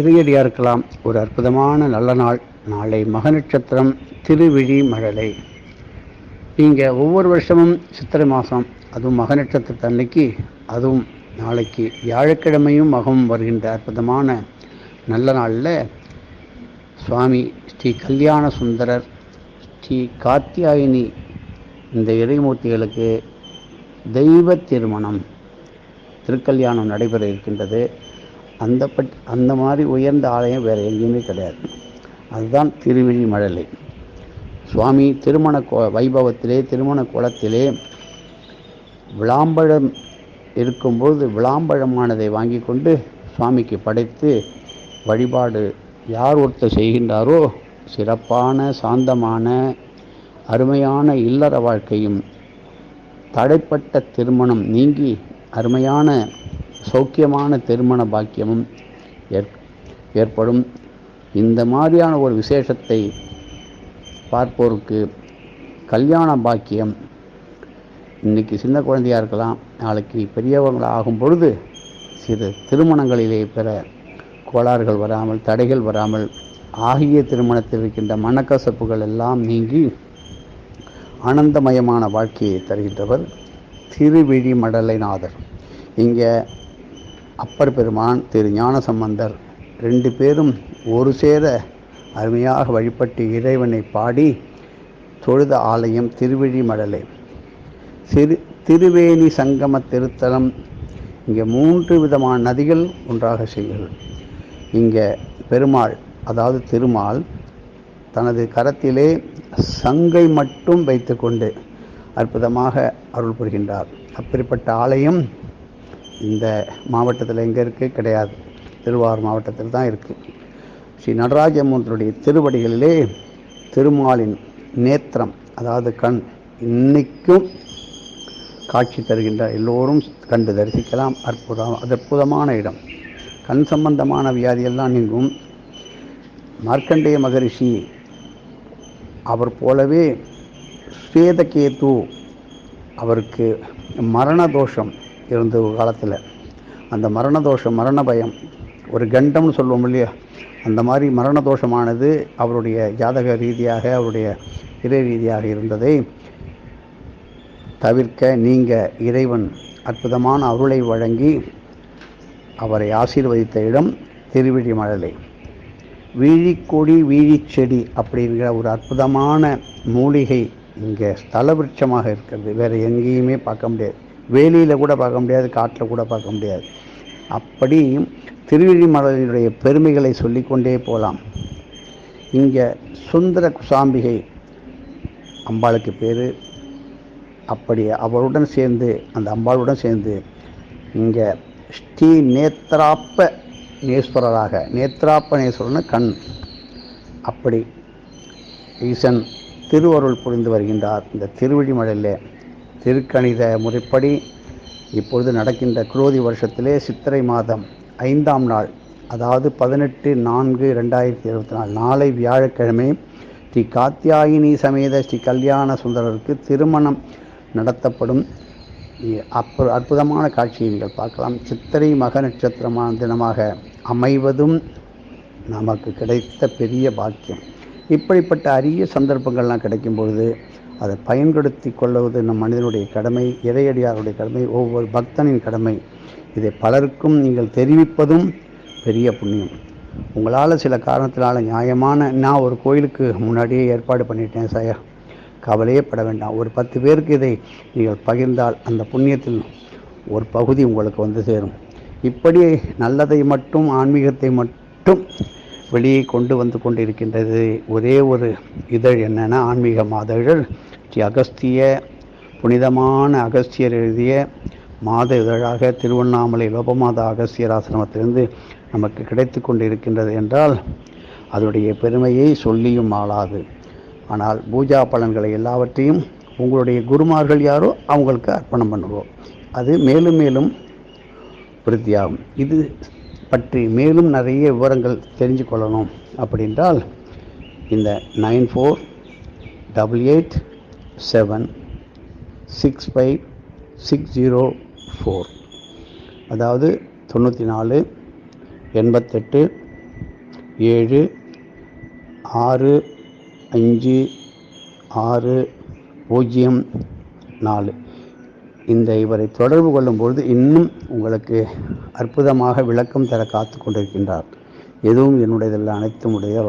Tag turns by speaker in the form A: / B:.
A: இறையடியாக இருக்கலாம். ஒரு அற்புதமான நல்ல நாள். நாளை மக நட்சத்திரம் திருவிழி மழலை. நீங்கள் ஒவ்வொரு வருஷமும் சித்திரை மாதம் அதுவும் மக நட்சத்திரத்து அன்னைக்கு அதுவும் நாளைக்கு வியாழக்கிழமையும் மகம் வருகின்ற அற்புதமான நல்ல நாளில் சுவாமி ஸ்ரீ கல்யாண சுந்தரர் ஸ்ரீ காத்தியாயினி இந்த இறைமூர்த்திகளுக்கு தெய்வ திருமணம் திருக்கல்யாணம் நடைபெற இருக்கின்றது. அந்த பட் அந்த மாதிரி உயர்ந்த ஆலயம் வேறு எங்கேயுமே கிடையாது. அதுதான் திருவிழி மழலை. சுவாமி திருமண கோ வைபவத்திலே திருமண குளத்திலே விளாம்பழம் இருக்கும்போது விளாம்பழமானதை வாங்கி கொண்டு சுவாமிக்கு படைத்து வழிபாடு யார் ஒருத்தர் செய்கின்றாரோ சிறப்பான சாந்தமான அருமையான இல்லற வாழ்க்கையும் தடைப்பட்ட திருமணம் நீங்கி அருமையான சௌக்கியமான திருமண பாக்கியமும் ஏற் ஏற்படும். இந்த மாதிரியான ஒரு விசேஷத்தை பார்ப்போருக்கு கல்யாண பாக்கியம். இன்றைக்கி சின்ன குழந்தையாக இருக்கலாம் நாளைக்கு பெரியவங்களாக ஆகும் பொழுது சிறு திருமணங்களிலே பெற கோளாறுகள் வராமல் தடைகள் வராமல் ஆகிய திருமணத்தில் இருக்கின்ற மனக்கசப்புகள் எல்லாம் நீங்கி ஆனந்தமயமான வாழ்க்கையை தருகின்றவர் திருவிழி மடலைநாதர் இங்கே அப்பர் பெருமான் திரு ஞான சம்பந்தர் ரெண்டு பேரும் ஒரு சேர அருமையாக வழிபட்டு இறைவனை பாடி தொழுத ஆலயம் திருவிழி மடலை. சிறு திருவேணி சங்கம திருத்தலம் இங்கே மூன்று விதமான நதிகள் ஒன்றாக செய்கிறது. இங்கே பெருமாள் அதாவது திருமால் தனது கரத்திலே சங்கை மட்டும் வைத்துக்கொண்டு அற்புதமாக அருள் புரிகின்றார். அப்படிப்பட்ட ஆலயம் இந்த மாவட்டத்தில் எங்கே இருக்குது? கிடையாது. திருவாரூர் மாவட்டத்தில் தான் இருக்குது. ஸ்ரீ நடராஜமூர்த்தியுடைய திருவடிகளிலே திருமாலின் நேத்திரம் அதாவது கண் இன்னைக்கும் காட்சி தருகின்ற எல்லோரும் கண்டு தரிசிக்கலாம். அற்புதம் அற்புதமான இடம். கண் சம்பந்தமான வியாதியெல்லாம் நீங்கும். மார்க்கண்டேய மகரிஷி அவர் போலவே ஸ்வேதகேது அவருக்கு மரண தோஷம் இருந்த ஒரு காலத்தில். அந்த மரண தோஷம் மரண பயம் ஒரு கண்டம்னு சொல்லுவோம் இல்லையா? அந்த மாதிரி மரண தோஷமானது அவருடைய ஜாதக ரீதியாக அவருடைய இறை ரீதியாக இருந்ததை தவிர்க்க நீங்கள் இறைவன் அற்புதமான அருளை வழங்கி அவரை ஆசீர்வதித்த இடம் திருவிழி மழலை. வீழிக்கொடி வீழிச்செடி அப்படிங்கிற ஒரு அற்புதமான மூலிகை இங்கே ஸ்தல விருட்சமாக இருக்கிறது. வேறு எங்கேயுமே பார்க்க முடியாது. வேலியில் கூட பார்க்க முடியாது காட்டில் கூட பார்க்க முடியாது. அப்படி திருவிழிமலையினுடைய பெருமைகளை சொல்லிக்கொண்டே போகலாம் இங்கே சுந்தர குசாம்பிகை அம்பாளுக்கு பேர். அப்படி அவருடன் சேர்ந்து அந்த அம்பாளுடன் சேர்ந்து இங்கே ஸ்ரீ நேத்ராப்ப நேஸ்வரராக நேத்ராப்ப நேஸ்வரன்னு கண். அப்படி ஈசன் திருவருள் புரிந்து வருகின்றார். இந்த திருவழிமலையில் திருக்கணித முறைப்படி இப்பொழுது நடக்கின்ற குரோதி வருஷத்திலே சித்திரை மாதம் ஐந்தாம் நாள் அதாவது பதினெட்டு நான்கு ரெண்டாயிரத்தி இருபத்தி நாலு நாளை வியாழக்கிழமை ஸ்ரீ காத்தியாயினி சமேத ஸ்ரீ கல்யாண சுந்தரருக்கு திருமணம் நடத்தப்படும். இ- அற்பு அற்புதமான காட்சியை நீங்கள் பார்க்கலாம். சித்திரை மக நட்சத்திரமான தினமாக அமைவதும் நமக்கு கிடைத்த பெரிய பாக்கியம். இப்படிப்பட்ட அரிய சந்தர்ப்பங்கள்லாம் கிடைக்கும் பொழுது அதை பயன்படுத்தி கொள்வது நம் மனிதனுடைய கடமை இறையடியாருடைய கடமை ஒவ்வொரு பக்தனின் கடமை. இதை பலருக்கும் நீங்கள் தெரிவிப்பதும் பெரிய புண்ணியம். உங்களால் சில காரணத்தினால் நியாயமான நான் ஒரு கோயிலுக்கு முன்னாடியே ஏற்பாடு பண்ணிட்டேன் சார் கவலையே பட வேண்டாம். ஒரு பத்து பேருக்கு இதை நீங்கள் பகிர்ந்தால் அந்த புண்ணியத்தில் ஒரு பகுதி உங்களுக்கு வந்து சேரும். இப்படி நல்லதை மட்டும் ஆன்மீகத்தை மட்டும் வெளியே கொண்டு வந்து கொண்டிருக்கின்றது. ஒரே ஒரு இதழ் என்னென்னா ஆன்மீக மாதழல். ஸ்ரீ அகஸ்திய புனிதமான அகஸ்தியர் எழுதிய மாத இதழாக திருவண்ணாமலை லோபமாதா அகஸ்தியர் ஆசிரமத்திலிருந்து நமக்கு கிடைத்து கொண்டிருக்கின்றது என்றால் அதனுடைய பெருமையை சொல்லியும் ஆளாது. ஆனால் பூஜா பலன்களை எல்லாவற்றையும் உங்களுடைய குருமார்கள் யாரோ அவங்களுக்கு அர்ப்பணம் பண்ணுவோம். அது மேலும் மேலும் விருத்தியாகும். இது பற்றி மேலும் நிறைய விவரங்கள் தெரிஞ்சு கொள்ளணும் அப்படின்றால் இந்த nine four double eight seven six five six zero four அதாவது தொண்ணூற்றி நாலு எண்பத்தெட்டு ஏழு ஆறு அஞ்சு ஆறு பூஜ்ஜியம் நாலு. இந்த இவரை தொடர்பு கொள்ளும்பொழுது இன்னும் உங்களுக்கு அற்புதமாக விளக்கம் தர காத்து கொண்டிருக்கின்றார். எதுவும் என்னுடையதல்ல அனைத்தும் உடைய